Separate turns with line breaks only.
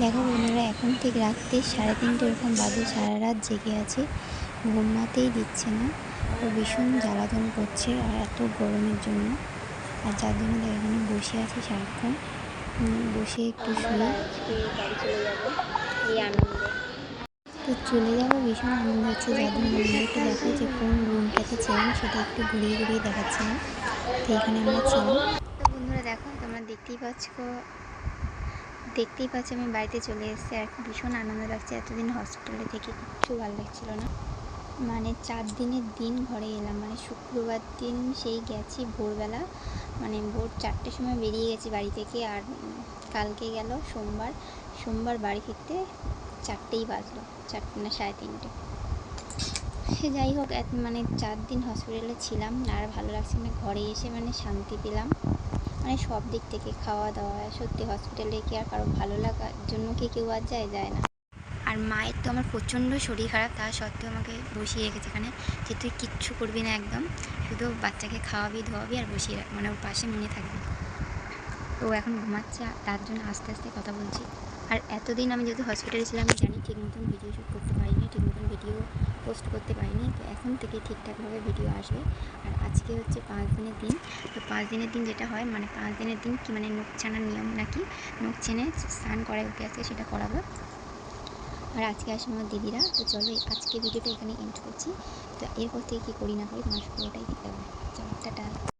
দেখো বন্ধুরা এখন ঠিক রাত্রি সাড়ে তিনটে এরকম বাজে সারা রাত জেগে আছে। ঘুমাতেই দিচ্ছে না। ও ভীষণ জ্বালাতন করছে আর এত গরমের জন্য। আর যার জন্য এখানে বসে আছে সারাক্ষণ। বসে একটু শুয়ে।
বাড়ি চলে যাব এই আনন্দে।
তো চলে যাব ভীষণ আনন্দ হচ্ছে। যার জন্য বন্ধুদেরকে দেখো যে কোন রুমটাতে ছিলাম সেটা একটু ঘুরিয়ে ঘুরিয়ে দেখাচ্ছিলাম তো এখানে আমরা ছিলাম তো বন্ধুরা দেখো তোমরা দেখতেই পাচ্ছ দেখতেই পাচ্ছি আমি বাড়িতে চলে এসেছি আর ভীষণ আনন্দ লাগছে। এতদিন হসপিটালে থেকে কিচ্ছু ভালো লাগছিল না। মানে চার দিনের দিন ঘরে এলাম মানে শুক্রবার দিন সেই গেছি ভোরবেলা। মানে ভোর চারটের সময় বেরিয়ে গেছি বাড়ি থেকে আর কালকে গেল সোমবার। সোমবার বাড়ি ফিরতে চারটেই বাজলো চারটে না সাড়ে তিনটে। সে যাই হোক মানে চার দিন হসপিটালে ছিলাম আর ভালো লাগছে না। ঘরে এসে মানে শান্তি পেলাম। মানে সব দিক থেকে খাওয়া দাওয়া, সত্যি হসপিটালে কি আর কারও ভালো লাগার জন্য কি কেউ আর যায় যায় না। আর মায়ের তো আমার প্রচণ্ড শরীর খারাপ, তা সত্ত্বেও আমাকে বসিয়ে রেখেছে এখানে। যে তুই কিচ্ছু করবি না একদম, শুধু বাচ্চাকে খাওয়াবি, ধোয়াবি আর বসিয়ে রাখ মানে ওর পাশে মনে থাকবি। ও এখন ঘুমাচ্ছে, তার জন্য আস্তে আস্তে কথা বলছি। আর এতদিন আমি যেহেতু হসপিটালে ছিলাম, আমি জানি ঠিক মতন ভিডিও শ্যুট করতে পারিনি ঠিক মতন ভিডিও পোস্ট করতে পারিনি তো এখন থেকে ঠিকঠাকভাবে ভিডিও আসবে। আর আজকে হচ্ছে পাঁচ দিনের দিন। তো পাঁচ দিনের দিন যেটা হয় মানে পাঁচ দিনের দিন কি মানে নখ ছানার নিয়ম নাকি? নখ ছেনে স্নান করায় ওকে আজকে সেটা করাবো। আর আজকে আসে আমার দিদিরা। তো চলো, আজকে ভিডিওটা এখানে এন্ড করছি। তো এরপর থেকে কী করি না করি তোমার পুরোটাই দিতে হবে। চলো, টাটা।